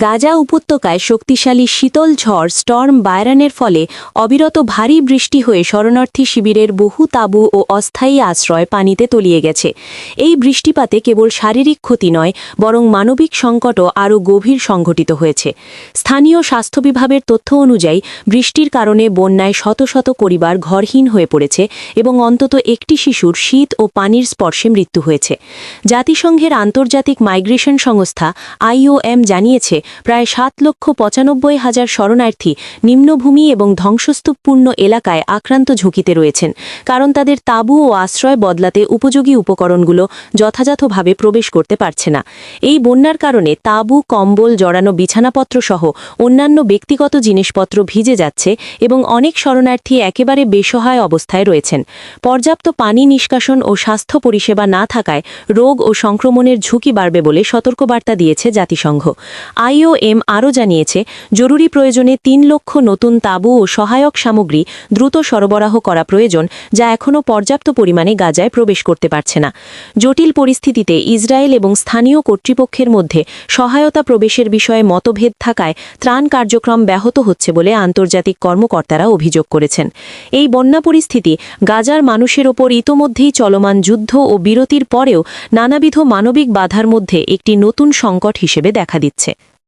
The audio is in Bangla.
গাজা উপত্যকায় শক্তিশালী শীতল ঝড় স্টর্ম বায়রানের ফলে অবিরত ভারী বৃষ্টি হয়ে শরণার্থী শিবিরের বহু তাঁবু ও অস্থায়ী আশ্রয় পানিতে তলিয়ে গেছে। এই বৃষ্টিপাতে কেবল শারীরিক ক্ষতি নয়, বরং মানবিক সংকটও আরও গভীর সংঘটিত হয়েছে। স্থানীয় স্বাস্থ্য বিভাগের তথ্য অনুযায়ী, বৃষ্টির কারণে বন্যায় শত শত পরিবার ঘরহীন হয়ে পড়েছে এবং অন্তত একটি শিশুর শীত ও পানির স্পর্শে মৃত্যু হয়েছে। জাতিসংঘের আন্তর্জাতিক মাইগ্রেশন সংস্থা আইওএম জানিয়েছে প্রায় সাত লক্ষ পঁচানব্বই হাজার শরণার্থী নিম্নভূমি এবং ধ্বংসস্তূপপূর্ণ এলাকায় আক্রান্ত ঝুঁকিতে রয়েছেন, কারণ তাদের তাঁবু ও আশ্রয় বদলাতে উপযোগী উপকরণগুলো যথাযথভাবে প্রবেশ করতে পারছে না। এই বন্যার কারণে তাঁবু, কম্বল, জড়ানো বিছানাপত্র সহ অন্যান্য ব্যক্তিগত জিনিসপত্র ভিজে যাচ্ছে এবং অনেক শরণার্থী একেবারে বেসহায় অবস্থায় রয়েছেন। পর্যাপ্ত পানি নিষ্কাশন ও স্বাস্থ্য পরিষেবা না থাকায় রোগ ও সংক্রমণের ঝুঁকি বাড়বে বলে সতর্কবার্তা দিয়েছে জাতিসংঘ। আইওএম আরও জানিয়েছে, জরুরি প্রয়োজনে তিন লক্ষ নতুন তাঁবু ও সহায়ক সামগ্রী দ্রুত সরবরাহ করা প্রয়োজন, যা এখনও পর্যাপ্ত পরিমাণে গাজায় প্রবেশ করতে পারছে না। জটিল পরিস্থিতিতে ইসরায়েল এবং স্থানীয় কর্তৃপক্ষের মধ্যে সহায়তা প্রবেশের বিষয়ে মতভেদ থাকায় ত্রাণ কার্যক্রম ব্যাহত হচ্ছে বলে আন্তর্জাতিক কর্মকর্তারা অভিযোগ করেছেন। এই বন্যা পরিস্থিতি গাজার মানুষের ওপর ইতোমধ্যেই চলমান যুদ্ধ ও বিরতির পরেও নানাবিধ মানবিক বাধার মধ্যে একটি নতুন সংকট হিসেবে দেখা দিচ্ছে।